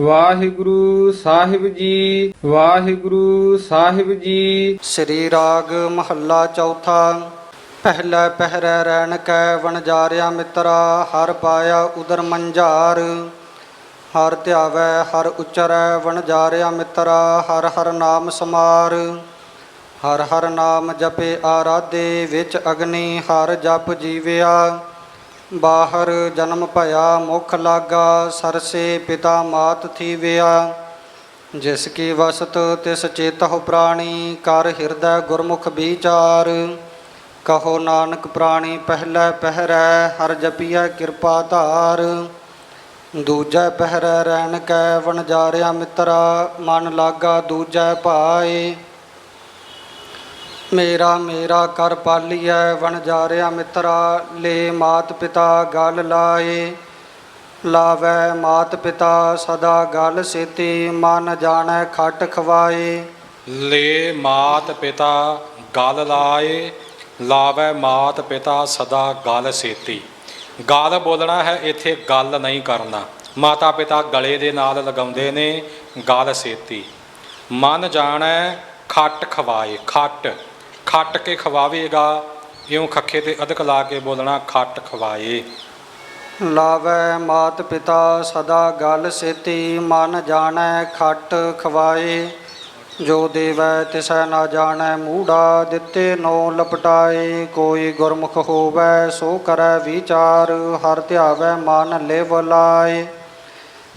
ਵਾਹਿਗੁਰੂ ਸਾਹਿਬ ਜੀ, ਵਾਹਿਗੁਰੂ ਸਾਹਿਬ ਜੀ। ਸ੍ਰੀ ਰਾਗ ਮਹੱਲਾ ਚੌਥਾ, ਪਹਿਲਾ ਪਹਿਰੈ ਰੈਣ ਕੈ ਵਣਜਾਰਿਆ ਮਿੱਤਰਾ, ਹਰ ਪਾਇਆ ਉਦਰ ਮੰਝਾਰ। ਹਰ ਧਿਆਵੈ, ਹਰ ਉਚਰੈ ਵਣਜਾਰਿਆ ਮਿੱਤਰਾ, ਹਰ ਹਰ ਨਾਮ ਸਮਾਰ। ਹਰ ਹਰ ਨਾਮ ਜਪੇ ਆਰਾਧੇ ਵਿੱਚ ਅਗਨੀ, ਹਰ ਜਪ ਜੀਵਿਆ। ਬਾਹਰ ਜਨਮ ਭਇਆ, ਮੁਖ ਲਾਗਾ, ਸਰਸੇ ਪਿਤਾ ਮਾਤ ਥੀਵਿਆ ਜਿਸ ਕੀ ਵਸਤ ਤਿਸ ਚੇਤਹੁ ਪ੍ਰਾਣੀ, ਕਰ ਹਿਰਦੈ ਗੁਰਮੁਖ ਵਿਚਾਰ। ਕਹੋ ਨਾਨਕ ਪ੍ਰਾਣੀ, ਪਹਿਲੇ ਪਹਿਰੈ, ਹਰ ਜਪੀਐ ਕਿਰਪਾ ਧਾਰ। ਦੂਜਾ ਪਹਿਰੈ ਰਹਿਣ ਕੈ, ਵਣਜਾਰਿਆ ਮਿੱਤਰਾ, ਮਨ ਲਾਗਾ ਦੂਜਾ ਭਾਏ। ਮੇਰਾ ਮੇਰਾ ਕਰ ਪਾਲੀਐ ਵਣਜਾਰਿਆ ਮਿੱਤਰਾ, ਲੈ ਮਾਤ ਪਿਤਾ ਗਲ ਲਾਏ। ਲਾਵੈ ਮਾਤ ਪਿਤਾ ਸਦਾ ਗਲ ਸੇਤੀ, ਮਨ ਜਾਣੈ ਖਟ ਖਵਾਏ। ਲੇ ਮਾਤ ਪਿਤਾ ਗਲ ਲਾਏ, ਲਾਵੇ ਮਾਤ ਪਿਤਾ ਸਦਾ ਗਲ ਸੇਤੀ। ਗਲ ਬੋਲਣਾ ਹੈ ਇੱਥੇ ਗੱਲ ਨਹੀਂ ਕਰਨਾ। ਮਾਤਾ ਪਿਤਾ ਗਲੇ ਦੇ ਨਾਲ ਲਗਾਉਂਦੇ ਨੇ ਗਲ ਸੇਤੀ। ਮਨ ਜਾਣੈ ਖੱਟ ਖਵਾਏ, ਖੱਟ। ਖੱਟ ਕੇ ਖਵਾਵੇਗਾ, ਇਉਂ ਖੱਖੇ ਤੇ ਅਧਕ ਲਾ ਕੇ ਬੋਲਣਾ, ਖੱਟ ਖਵਾਏ। ਲਾਵੈ ਮਾਤ ਪਿਤਾ ਸਦਾ ਗਲ ਸੇਤੀ, ਮਨ ਜਾਣੈ ਖੱਟ ਖਵਾਏ। ਜੋ ਦੇਵੈ ਤਿਸੈ ਨਾ ਜਾਣੈ, ਮੂੜਾ ਦਿੱਤੇ ਨੋ ਲਪਟਾਏ। ਕੋਈ ਗੁਰਮੁਖ ਹੋਵੈ, ਸੋ ਕਰੈ ਵਿਚਾਰ, ਹਰ ਧਿਆਵੈ ਮਨ ਲਿਵ ਲਾਏ।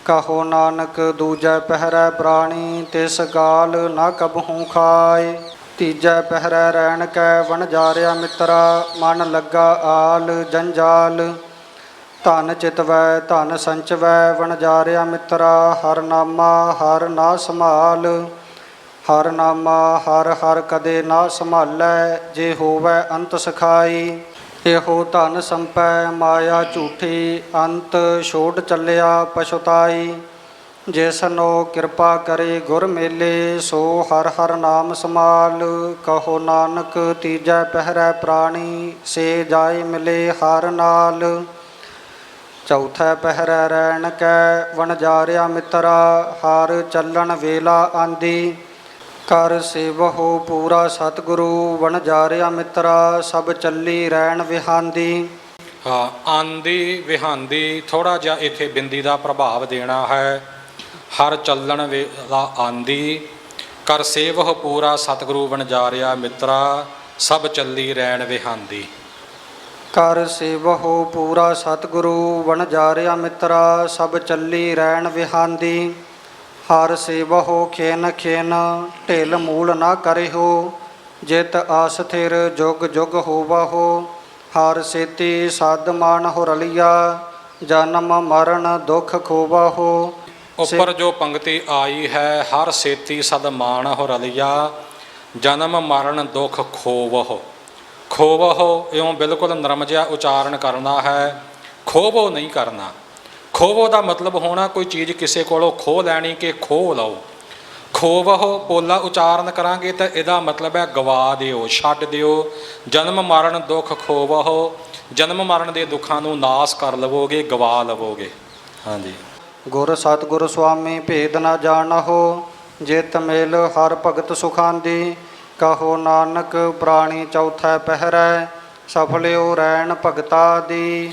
ਕਹੋ ਨਾਨਕ, ਦੂਜੈ ਪਹਿਰੈ ਪ੍ਰਾਣੀ, ਤਿਸ ਗਾਲ ਨਾ ਕਬਹੂ ਖਾਏ। ਤੀਜੈ ਪਹਿਰੈ ਰਹਿਣ ਕੈ ਵਣਜਾਰਿਆ ਮਿੱਤਰਾ, ਮਨ ਲੱਗਾ ਆਲ ਜੰਜਾਲ ਧਨ ਚਿਤਵੈ, ਧਨ ਸੰਚਵੈ ਵਣਜਾਰਿਆ ਮਿੱਤਰਾ, ਹਰ ਨਾਮਾ, ਹਰ ਨਾ ਸੰਭਾਲ। ਹਰ ਨਾਮਾ, ਹਰ ਹਰ ਕਦੇ ਨਾ ਸੰਭਾਲੈ, ਜੇ ਹੋਵੈ ਅੰਤ ਸਖਾਈ। ਇਹੋ ਧਨ ਸੰਪੈ, ਮਾਇਆ ਝੂਠੀ, ਅੰਤ ਛੋੜ ਚੱਲਿਆ ਪਛੁਤਾਈ। ਜਿਸਨੋ ਕਿਰਪਾ ਕਰੇ ਗੁਰ ਮੇਲੇ, ਸੋ ਹਰ ਹਰ ਨਾਮ ਸਮਾਲ ਕਹੋ ਨਾਨਕ, ਤੀਜੈ ਪਹਿਰੈ ਪ੍ਰਾਣੀ, ਸੇ ਜਾਏ ਮਿਲੇ ਹਰ ਨਾਲ। ਚੌਥਾ ਪਹਿਰੈ ਰਹਿਣ ਕੈ ਵਣਜਾਰਿਆ ਮਿੱਤਰਾ, ਹਰ ਚੱਲਣ ਵੇਲਾ ਆਂਦੀ। ਕਰ ਸੇਵਹੁ ਪੂਰਾ ਸਤਿਗੁਰੂ ਵਣਜਾਰਿਆ ਮਿੱਤਰਾ, ਸਭ ਚੱਲੀ ਰਹਿਣ ਵਿਹਾਂਦੀ। ਹਾਂ, ਆਂਦੀ ਵਿਹਾਂਦੀ ਥੋੜਾ ਜਿਹਾ ਇੱਥੇ ਬਿੰਦੀ ਦਾ ਪ੍ਰਭਾਵ ਦੇਣਾ ਹੈ। ਹਰ ਚੱਲਣ ਵੇਲਾ ਆਂਦੀ, ਕਰ ਸੇਵਹ ਪੂਰਾ ਸਤਿਗੁਰੂ ਵਣਜਾਰਿਆ ਮਿੱਤਰਾ, ਸਭ ਚੱਲੀ ਰਹਿਣ ਵਿਹਾਂਦੀ। ਕਰ ਸੇਵਹੁ ਪੂਰਾ ਸਤਿਗੁਰੂ ਵਣਜਾਰਿਆ ਮਿੱਤਰਾ, ਸਭ ਚੱਲੀ ਰਹਿਣ ਵਿਹਾਂਦੀ। ਹਰ ਸੇਵਹੁ ਖੇਨ ਖੇਨ, ਢਿਲ ਮੂਲ ਨਾ ਕਰਿਓ ਜਿਤ ਆਸ ਥਿਰ ਜੁਗ ਜੁਗ ਹੋਵਹੁ। ਹਰ ਸੇਤੀ ਸਦ ਮਾਨ ਹੋ ਰਲਿਆ ਜਨਮ ਮਰਨ ਦੁਖ ਖੋਵਹੁ। ਉੱਪਰ ਜੋ ਪੰਕਤੀ ਆਈ ਹੈ ਹਰ ਸੇਤੀ ਸਦ ਮਾਣ ਹੋ ਰਲਿਆ ਜਨਮ ਮਰਨ ਦੁਖ ਖੋਵਹੁ। ਖੋਵਹੁ ਇਉਂ ਬਿਲਕੁਲ ਨਰਮ ਜਿਹਾ ਉਚਾਰਨ ਕਰਨਾ ਹੈ ਖੋਵੋ ਨਹੀਂ ਕਰਨਾ। ਖੋਵੋ ਦਾ ਮਤਲਬ ਹੋਣਾ ਕੋਈ ਚੀਜ਼ ਕਿਸੇ ਕੋਲੋਂ ਖੋ ਲੈਣੀ ਕਿ ਖੋ ਲਓ। ਖੋਵਹੁ ਪੋਲਾ ਉਚਾਰਨ ਕਰਾਂਗੇ ਤਾਂ ਇਹਦਾ ਮਤਲਬ ਹੈ ਗਵਾ ਦਿਓ ਛੱਡ ਦਿਓ। ਜਨਮ ਮਰਨ ਦੁੱਖ ਖੋਵਹੁ ਜਨਮ ਮਰਨ ਦੇ ਦੁੱਖਾਂ ਨੂੰ ਨਾਸ ਕਰ ਲਵੋਗੇ ਗਵਾ ਲਵੋਗੇ। ਹਾਂਜੀ। ਗੁਰ ਸਤਿਗੁਰ ਸੁਆਮੀ, ਭੇਦ ਨਾ ਜਾਣਹੁ ਜਿਤ ਮੇਲ ਹਰ ਭਗਤ ਸੁਖਾਂਦੀ, ਕਹੋ ਨਾਨਕ ਪ੍ਰਾਣੀ ਚੌਥਾ ਪਹਿਰੈ, ਸਫਲਿਓ ਰਹਿਣ ਭਗਤਾ ਦੀ